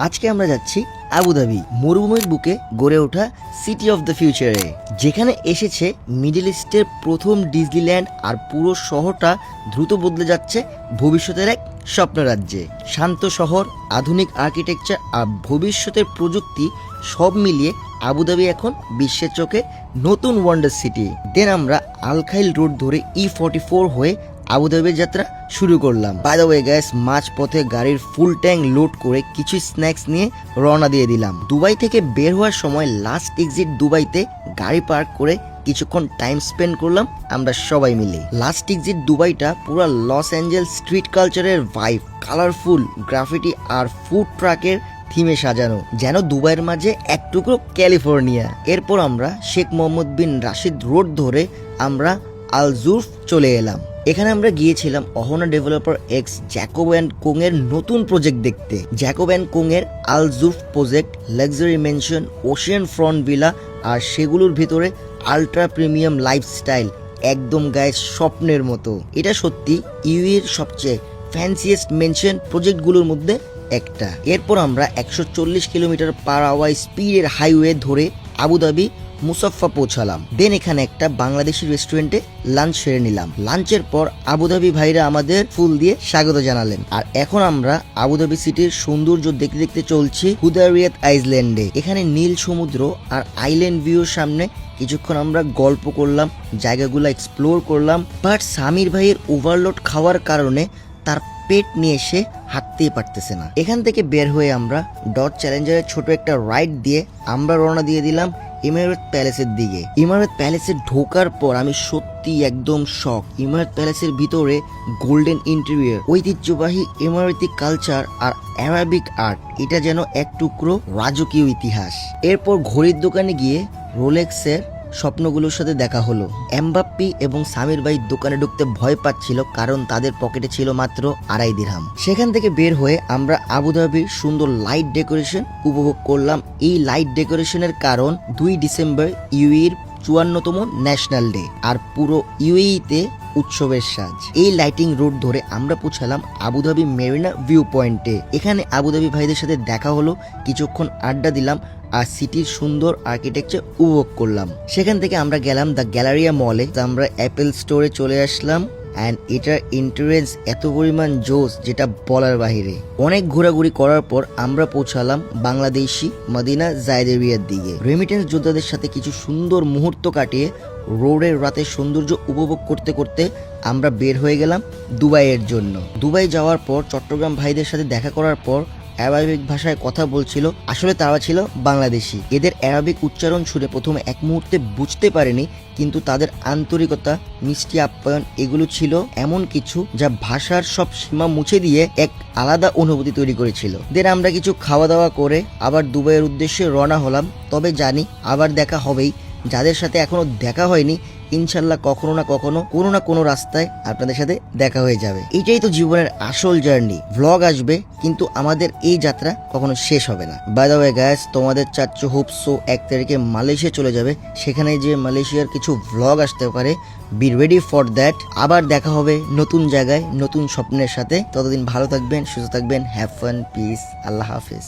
আজকে আমরা যাচ্ছি আবুধাবি মরুভূমির বুকে গড়ে ওঠা সিটি অফ দ্য ফিউচারে যেখানে এসেছে মিডিল ইস্টের প্রথম ডিজনিল্যান্ড আর পুরো শহরটা দ্রুত বদলে যাচ্ছে ভবিষ্যতের এক স্বপ্ন রাজ্যে শান্ত শহর, আধুনিক আর্কিটেকচার আর ভবিষ্যতের প্রযুক্তি সব মিলিয়ে আবুধাবি এখন বিশ্বের চোখে নতুন ওয়ান্ডার সিটি দেন আমরা আলখাইল রোড ধরে ই ফর্টি ফোর হয়ে আবুধাবির যাত্রা শুরু করলাম। বাই দ্য ওয়ে গ্যাস মাঝ পথে গাড়ির ফুল ট্যাঙ্ক লোড করে কিছু স্ন্যাক্স নিয়ে রওনা দিয়ে দিলাম। দুবাই থেকে বের হওয়ার সময় লাস্ট এক্সিট দুবাইতে গাড়ি পার্ক করে কিছুক্ষণ টাইম স্পেন্ড করলাম আমরা সবাই মিলে। লাস্ট এক্সিট দুবাইটা পুরো লস অ্যাঞ্জেল স্ট্রিট কালচারের ভাইব কালারফুল গ্রাফিটি আর ফুড ট্রাকের থিমে সাজানো, যেন দুবাইয়ের মাঝে এক টুকরো ক্যালিফোর্নিয়া এরপর আমরা Sheikh Mohammed bin Rashid road ধরে আমরা আলজুফ চলে এলাম। এখানে আমরা গিয়েছিলাম Ohana developer x Jacob and Co এর নতুন প্রজেক্ট দেখতে। জ্যাকোব অ্যান্ড কোং এর Al Jurf project luxury mansion ocean front villa আর সেগুলোর ভিতরে আলট্রা প্রিমিয়াম লাইফস্টাইল একদম গায়ে স্বপ্নের মতো। এটা সত্যি ইউএর সবচেয়ে ফ্যান্সিয়েস্ট মেনশন প্রজেক্টগুলোর মধ্যে একটা। এরপর আমরা একশো চল্লিশ কিলোমিটার পার আওয়ার স্পিডের হাইওয়ে ধরে আবুধাবি মুসাফা পৌঁছালাম। দেন এখানে একটা বাংলাদেশি রেস্টুরেন্টে লাঞ্চ সেরে নিলাম। লাঞ্চের পর আবুধাবি ভাইরা আমাদের ফুল দিয়ে স্বাগত জানালেন। আর এখন আমরা আবুধাবি সিটির সৌন্দর্য দেখতে দেখতে চলছি হুদারিয়াত আইসল্যান্ডে। এখানে নীল সমুদ্র আর আইল্যান্ড ভিউর সামনে কিছুক্ষণ আমরা গল্প করলাম, জায়গাগুলো এক্সপ্লোর করলাম। বাট সামির ভাইয়ের ওভারলোড খাওয়ার কারণে তার পেট নিয়ে এসে হাঁটতেই পারতেছে না। এখান থেকে বের হয়ে আমরা ডট চ্যালেঞ্জারের ছোট একটা রাইড দিয়ে আমরা রওনা দিয়ে দিলাম। ইমারত প্যালেসের দিকে। ইমারত প্যালেসে ঢোকার পর আমি সত্যি একদম শখ ইমারত প্যালেসের ভিতরে গোল্ডেন ইন্টেরিয়র ঐতিহ্যবাহী ইমারতি কালচার আর অ্যারাবিক আর্ট এটা যেন এক টুকরো রাজকীয় ইতিহাস। এরপর ঘড়ির দোকানে গিয়ে রোলেক্সের স্বপ্নগুলোর সাথে দেখা হলো। এমবাপ্পি এবং সামির ভাই দোকানে ঢুকতে ভয় পাচ্ছিল কারণ তাদের পকেটে ছিল মাত্র আড়াই দিরহাম। সেখান থেকে বের হয়ে আমরা আবুধাবির সুন্দর লাইট ডেকোরেশন উপভোগ করলাম। এই লাইট ডেকোরেশনের কারণ দুই ডিসেম্বর ইউইর চুয়ান্নতম ন্যাশনাল ডে আর পুরো ইউইতে উৎসবের সাজ। এই লাইটিং রোড ধরে আমরা পৌঁছালাম আবুধাবি মেরিনা ভিউ পয়েন্টে এখানে আবুধাবি ভাইদের সাথে দেখা হলো, কিছুক্ষণ আড্ডা দিলাম আর সিটির সুন্দর আর্কিটেকচার উপভোগ করলাম। সেখান থেকে আমরা গেলাম দ্য গ্যালারিয়া মলে আমরা অ্যাপেল স্টোরে চলে আসলাম। অ্যান্ড এটার ইন্টারেন্স এত পরিমাণ জোস যেটা বলার বাহিরে। অনেক ঘোরাঘুরি করার পর আমরা পৌঁছালাম বাংলাদেশি মদিনা জায়দেবিয়ার দিকে। রেমিটেন্স যোদ্ধাদের সাথে কিছু সুন্দর মুহূর্ত কাটিয়ে রোডের রাতের সৌন্দর্য উপভোগ করতে করতে আমরা বের হয়ে গেলাম দুবাইয়ের জন্য। দুবাই যাওয়ার পর চট্টগ্রাম ভাইদের সাথে দেখা করার পর অ্যারাবিক ভাষায় কথা বলছিল, আসলে তারা ছিল বাংলাদেশি। এদের অ্যারাবিক উচ্চারণ শুনে প্রথমে এক মুহূর্তে বুঝতে পারেনি, কিন্তু তাদের আন্তরিকতা, মিষ্টি আপ্যায়ন এগুলো ছিল এমন কিছু যা ভাষার সব সীমা মুছে দিয়ে এক আলাদা অনুভূতি তৈরি করেছিল। দেন আমরা কিছু খাওয়া দাওয়া করে আবার দুবাইয়ের উদ্দেশ্যে রওনা হলাম, তবে জানি আবার দেখা হবেই, যাদের সাথে এখনও দেখা হয়নি ইনশাল্লাহ কখনো না কখনো, কোনো না কোনো রাস্তায় আপনাদের সাথে দেখা হয়ে যাবে। এটাই তো জীবনের আসল জার্নি। ভ্লগ আসবে, কিন্তু আমাদের এই যাত্রা কখনো শেষ হবে না। বাই ওয়ে গ্যাস তোমাদের চাচ্ছ হোপসো এক তারিখে মালয়েশিয়া চলে যাবে। সেখানে যে মালয়েশিয়ার কিছু ভ্লগ আসতে পারে বি রেডি ফর দ্যাট আবার দেখা হবে নতুন জায়গায়, নতুন স্বপ্নের সাথে। ততদিন ভালো থাকবেন, সুস্থ থাকবেন হ্যাভ ফান পিস আল্লাহ হাফিজ।